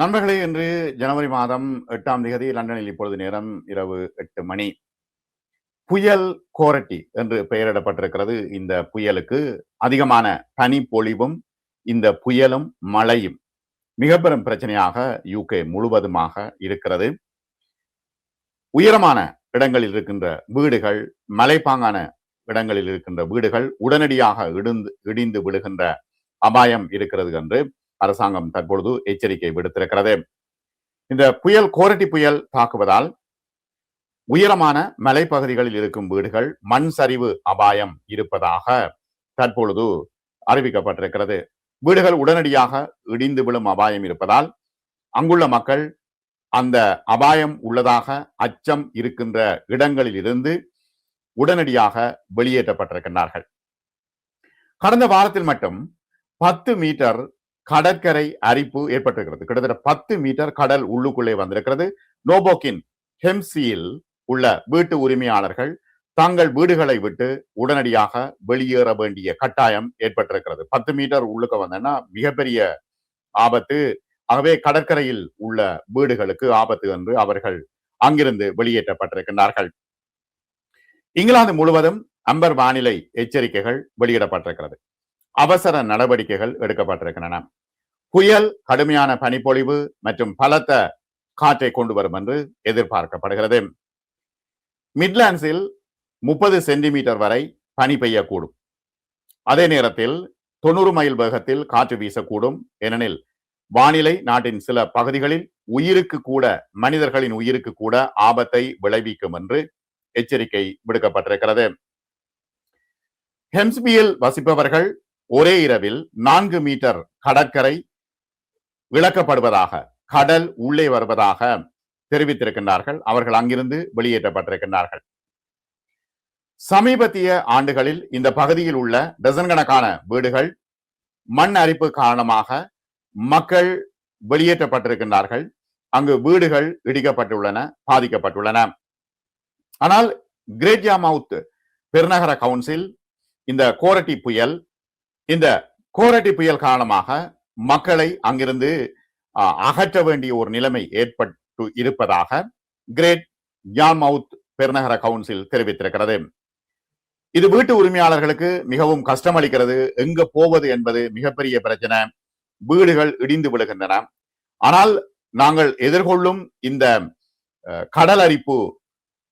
நண்பர்களே இன்று ஜனவரி மாதம் எட்டாம் தேதி லண்டனில் இப்பொழுது நேரம் இரவு எட்டு மணி. புயல் கோரட்டி என்று பெயரிடப்பட்டிருக்கிறது. இந்த புயலுக்கு அதிகமான பனிப்பொழிவும் இந்த புயலும் மழையும் மிக பெரும் பிரச்சனையாக யூகே முழுவதுமாக இருக்கிறது. உயரமான இடங்களில் இருக்கின்ற வீடுகள் மலைப்பாங்கான இடங்களில் இருக்கின்ற வீடுகள் உடனடியாக இடிந்து இடிந்து விழுகின்ற அபாயம் இருக்கிறது என்று அரசாங்கம் தற்பொழுது எச்சரிக்கை விடுத்திருக்கிறது. இந்த புயல் கோரட்டி புயல் தாக்குவதால் உயரமான மலைப்பகுதிகளில் இருக்கும் வீடுகள் மண் சரிவு அபாயம் இருப்பதாக தற்பொழுது அறிவிக்கப்பட்டிருக்கிறது. வீடுகள் உடனடியாக இடிந்து விழும் அபாயம் இருப்பதால் அங்குள்ள மக்கள் அந்த அபாயம் உள்ளதாக அச்சம் இருக்கின்ற இடங்களில் இருந்து உடனடியாக வெளியேற்றப்பட்டிருக்கின்றார்கள். கடந்த வாரத்தில் மட்டும் பத்து மீட்டர் கடற்கரை அரிப்பு ஏற்பட்டிருக்கிறது. கிட்டத்தட்ட பத்து மீட்டர் கடல் உள்ளுக்குள்ளே வந்திருக்கிறது. நோபோக்கின் ஹெம்சியில் உள்ள வீட்டு உரிமையாளர்கள் தங்கள் வீடுகளை விட்டு உடனடியாக வெளியேற வேண்டிய கட்டாயம் ஏற்பட்டிருக்கிறது. பத்து மீட்டர் உள்ளுக்க வந்தேன்னா மிகப்பெரிய ஆபத்து. ஆகவே கடற்கரையில் உள்ள வீடுகளுக்கு ஆபத்து என்று அவர்கள் அங்கிருந்து வெளியேற்றப்பட்டிருக்கின்றார்கள். இங்கிலாந்து முழுவதும் அம்பர் வானிலை எச்சரிக்கைகள் வெளியிடப்பட்டிருக்கிறது. அவசர நடவடிக்கைகள் எடுக்கப்பட்டிருக்கின்றன. புயல் கடுமையான பனிப்பொழிவு மற்றும் பலத்த காற்றை கொண்டு வரும் என்று எதிர்பார்க்கப்படுகிறது. மிட்லாண்ட்ஸில் முப்பது சென்டிமீட்டர் வரை பனி பெய்யக்கூடும். அதே நேரத்தில் தொண்ணூறு மைல் வேகத்தில் காற்று வீசக்கூடும். ஏனெனில் வானிலை நாட்டின் சில பகுதிகளில் உயிருக்கு கூட மனிதர்களின் உயிருக்கு கூட ஆபத்தை விளைவிக்கும் என்று எச்சரிக்கை விடுக்கப்பட்டிருக்கிறது. ஹெம்ஸ்பியில் வசிப்பவர்கள் ஒரே இரவில் நான்கு மீட்டர் கடற்கரை இழக்கப்படுவதாக கடல் உள்ளே வருவதாக தெரிவித்திருக்கின்றார்கள். அவர்கள் அங்கிருந்து வெளியேற்றப்பட்டிருக்கின்றார்கள். சமீபத்திய ஆண்டுகளில் இந்த பகுதியில் உள்ள டசன் கணக்கான வீடுகள் மண் அரிப்பு காரணமாக மக்கள் வெளியேற்றப்பட்டிருக்கின்றார்கள். அங்கு வீடுகள் இடிக்கப்பட்டுள்ளன பாதிக்கப்பட்டுள்ளன. ஆனால் கிரேட் யாமவுத் பெருநகர கவுன்சில் இந்த கோரட்டி புயல் இந்த கோரட்டி புயல் காரணமாக மக்களை அங்கிருந்து அகற்ற வேண்டிய ஒரு நிலைமை ஏற்பட்டு இருப்பதாக கிரேட் யாமவுத் பெருநகர கவுன்சில் தெரிவித்திருக்கிறது. இது வீட்டு உரிமையாளர்களுக்கு மிகவும் கஷ்டம் அளிக்கிறது எங்க போவது என்பது மிகப்பெரிய பிரச்சனை. வீடுகள் இடிந்து விழுகின்றன. ஆனால் நாங்கள் எதிர்கொள்ளும் இந்த கடல் அரிப்பு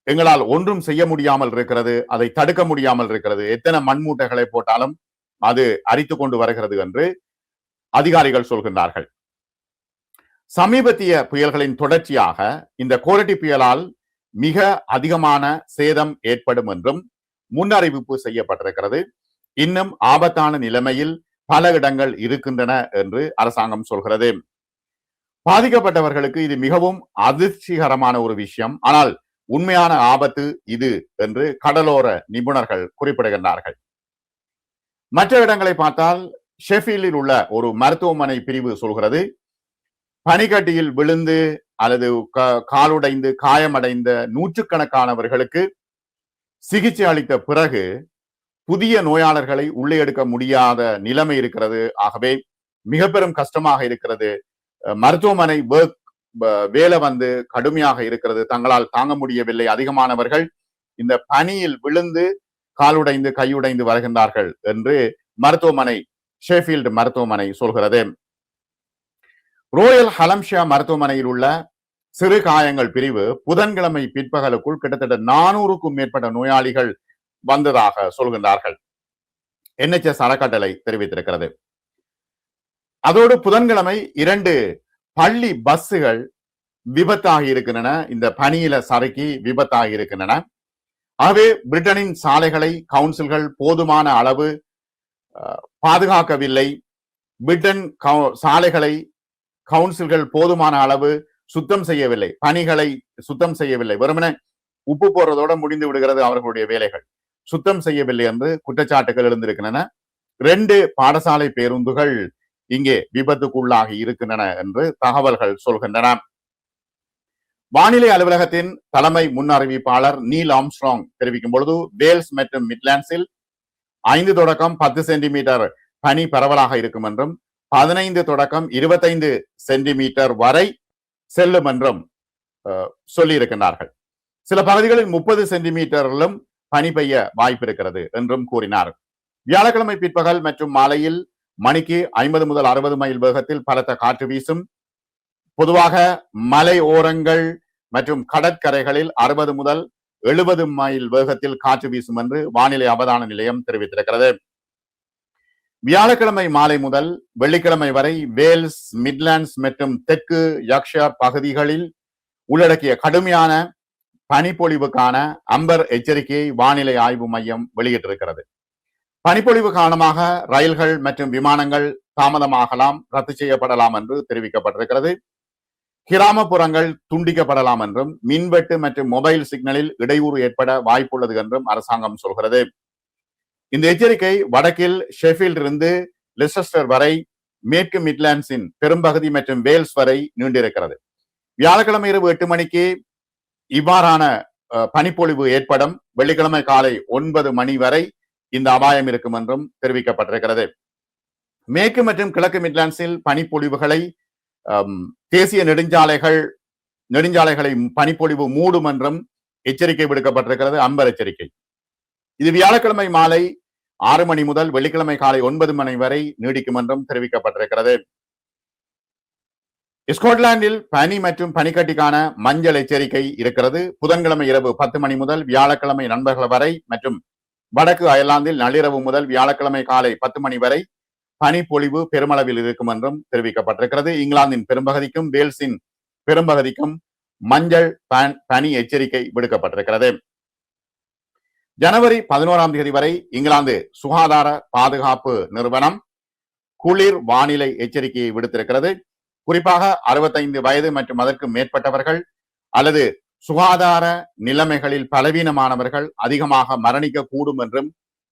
எங்களால் ஒன்றும் செய்ய முடியாமல் இருக்கிறது. அதை தடுக்க முடியாமல் இருக்கிறது. எத்தனை மண்மூட்டைகளை போட்டாலும் அது அரித்து கொண்டு வருகிறது என்று அதிகாரிகள் சொல்கின்றார்கள். சமீபத்திய புயல்களின் தொடர்ச்சியாக இந்த கோரட்டி புயலால் மிக அதிகமான சேதம் ஏற்படும் என்றும் முன்னறிவிப்பு செய்யப்பட்டிருக்கிறது. இன்னும் ஆபத்தான நிலைமையில் பல இடங்கள் இருக்கின்றன என்று அரசாங்கம் சொல்கிறது. பாதிக்கப்பட்டவர்களுக்கு இது மிகவும் அதிர்ச்சிகரமான ஒரு விஷயம். ஆனால் உண்மையான ஆபத்து இது என்று கடலோர நிபுணர்கள் குறிப்பிடுகின்றார்கள். மற்ற இடங்களை பார்த்தால் ஷெஃபீல்டில் உள்ள ஒரு மருத்துவமனை பிரிவு சொல்கிறது. பனிக்கட்டியில் விழுந்து அல்லது காலுடைந்து காயமடைந்த நூற்றுக்கணக்கானவர்களுக்கு சிகிச்சை அளித்த பிறகு புதிய நோயாளர்களை உள்ளே எடுக்க முடியாத நிலைமை இருக்கிறது. ஆகவே மிக பெரும் கஷ்டமாக இருக்கிறது. மருத்துவமனை ஒர்க் வேலை வந்து கடுமையாக இருக்கிறது. தங்களால் தாங்க முடியவில்லை. அதிகமானவர்கள் இந்த பனியில் விழுந்து காலுடைந்து கையுடைந்து வருகின்றார்கள் என்று மருத்துவமனை ஷேஃபீல்டு மருத்துவமனை சொல்கிறது. ரோயல் ஹலம்ஷியா மருத்துவமனையில் உள்ள சிறு காயங்கள் பிரிவு புதன்கிழமை பிற்பகலுக்குள் கிட்டத்தட்ட நானூறுக்கும் மேற்பட்ட நோயாளிகள் வந்ததாக சொல்கின்றார்கள். என்எச்எஸ் அறக்கட்டளை தெரிவித்திருக்கிறது. அதோடு புதன்கிழமை இரண்டு பள்ளி பஸ்ஸுகள் விபத்தாகி இருக்கின்றன. இந்த பணியில சறுக்கி விபத்தாகி இருக்கின்றன. ஆகவே பிரிட்டனின் சாலைகளை கவுன்சில்கள் போதுமான அளவு பாதுகாக்கவில்லை. பிரிட்டன் சாலைகளை கவுன்சில்கள் போதுமான அளவு சுத்தம் செய்யவில்லை. பணிகளை சுத்தம் செய்யவில்லை. வெறுமன உப்பு போடுறதோட முடிந்து விடுகிறது அவர்களுடைய வேலைகள். சுத்தம் செய்யவில்லை என்று குற்றச்சாட்டுகள் எழுந்திருக்கின்றன. ரெண்டு பாடசாலை பேருந்துகள் இங்கே விபத்துக்குள்ளாகி இருக்கின்றன என்று தகவல்கள் சொல்கின்றன. வானிலை அலுவலகத்தின் தலைமை முன் அறிவிப்பாளர் நீல் ஆம்ஸ்ட்ராங் தெரிவிக்கும் பொழுது வேல்ஸ் மற்றும் மிட்லாண்ட்ஸில் ஐந்து தொடக்கம் பத்து சென்டிமீட்டர் பனி பரவலாக இருக்கும் என்றும் பதினைந்து தொடக்கம் இருபத்தைந்து சென்டிமீட்டர் வரை செல்லும் என்றும் சொல்லியிருக்கிறார்கள் சில பகுதிகளில் முப்பது சென்டிமீட்டரிலும் பனி பெய்ய வாய்ப்பு இருக்கிறது என்றும் கூறினார். வியாழக்கிழமை பிற்பகல் மற்றும் மாலையில் மணிக்கு ஐம்பது முதல் அறுபது மைல் வேகத்தில் பலத்த காற்று வீசும் பொதுவாக மலை ஓரங்கள் மற்றும் கடற்கரைகளில் அறுபது முதல் எழுபது மைல் வேகத்தில் காற்று வீசும் என்று வானிலை அவதான நிலையம் தெரிவித்திருக்கிறது. வியாழக்கிழமை மாலை முதல் வெள்ளிக்கிழமை வரை வேல்ஸ் மிட்லாண்ட்ஸ் மற்றும் தெற்கு யக்ஷார் பகுதிகளில் உள்ளடக்கிய கடுமையான பனிப்பொழிவுக்கான அம்பர் எச்சரிக்கையை வானிலை ஆய்வு மையம் வெளியிட்டிருக்கிறது. பனிப்பொழிவு காரணமாக ரயில்கள் மற்றும் விமானங்கள் தாமதமாகலாம் ரத்து செய்யப்படலாம் என்று தெரிவிக்கப்பட்டிருக்கிறது. கிராமப்புறங்கள் துண்டிக்கப்படலாம் என்றும் மின்வெட்டு மற்றும் மொபைல் சிக்னலில் இடையூறு ஏற்பட வாய்ப்புள்ளது என்றும் அரசாங்கம் சொல்கிறது. இந்த எச்சரிக்கை வடக்கில் ஷெஃபீல்ட் இருந்து லெசஸ்டர் வரை மேற்கு மிட்லாண்ட்ஸின் பெரும்பகுதி மற்றும் வேல்ஸ் வரை நீண்டிருக்கிறது. வியாழக்கிழமை இரவு எட்டு மணிக்கு இவ்வாறான அஹ், பனிப்பொழிவு ஏற்படும். வெள்ளிக்கிழமை காலை ஒன்பது மணி வரை இந்த அபாயம் இருக்கும் என்றும் தெரிவிக்கப்பட்டிருக்கிறது. மேற்கு மற்றும் கிழக்கு மிட்லாண்ட்ஸில் பனிப்பொழிவுகளை தேசிய நெடுஞ்சாலைகள் நெடுஞ்சாலைகளை பனிப்பொழிவு மூடும் என்றும் எச்சரிக்கை விடுக்கப்பட்டிருக்கிறது அம்பர் எச்சரிக்கை. இது வியாழக்கிழமை மாலை ஆறு மணி முதல் வெள்ளிக்கிழமை காலை ஒன்பது மணி வரை நீடிக்கும் என்றும் தெரிவிக்கப்பட்டிருக்கிறது. ஸ்காட்லாந்தில் பனி மற்றும் பனிக்கட்டிக்கான மஞ்சள் எச்சரிக்கை இருக்கிறது. புதன்கிழமை இரவு பத்து மணி முதல் வியாழக்கிழமை நண்பர்கள் வரை மற்றும் வடக்கு அயர்லாந்தில் நள்ளிரவு முதல் வியாழக்கிழமை காலை பத்து மணி வரை பனிப்பொழிவு பெருமளவில் இருக்கும் என்றும் தெரிவிக்கப்பட்டிருக்கிறது. இங்கிலாந்தின் பெரும்பகுதிக்கும் வேல்ஸின் பெரும்பகுதிக்கும் மஞ்சள் பனி எச்சரிக்கை விடுக்கப்பட்டிருக்கிறது. ஜனவரி பதினோராம் தேதி வரை இங்கிலாந்து சுகாதார பாதுகாப்பு நிறுவனம் குளிர் வானிலை எச்சரிக்கையை விடுத்திருக்கிறது. குறிப்பாக அறுபத்தைந்து வயது மற்றும் அதற்கு மேற்பட்டவர்கள் அல்லது சுகாதார நிலைமைகளில் பலவீனமானவர்கள் அதிகமாக மரணிக்க கூடும் என்றும்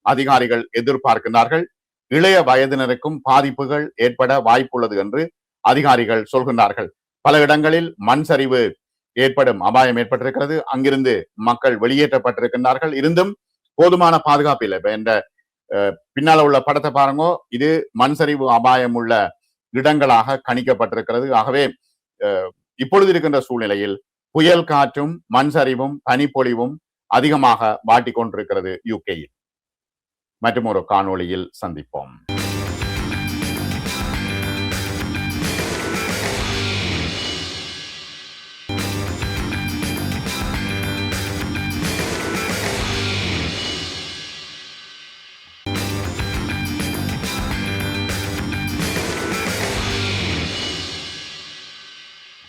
அதிகாரிகள் எதிர்பார்க்கின்றார்கள். இளைய வயதினருக்கும் பாதிப்புகள் ஏற்பட வாய்ப்புள்ளது என்று அதிகாரிகள் சொல்கின்றார்கள். பல இடங்களில் மண் சரிவு ஏற்படும் அபாயம் ஏற்பட்டிருக்கிறது. அங்கிருந்து மக்கள் வெளியேற்றப்பட்டிருக்கின்றார்கள். இருந்தும் போதுமான பாதுகாப்பு இல்லை. என்ற அஹ், பின்னால உள்ள படத்தை பாருங்க. இது மண் சரிவு அபாயம் உள்ள இடங்களாக கணிக்கப்பட்டிருக்கிறது. ஆகவே அஹ், இப்பொழுது இருக்கின்ற சூழ்நிலையில் புயல் காற்றும் மண் சரிவும் பனிப்பொழிவும் அதிகமாக வாட்டிக் கொண்டிருக்கிறது யூகேயில் மற்றும் ஒரு காணொளியில் சந்திப்போம்.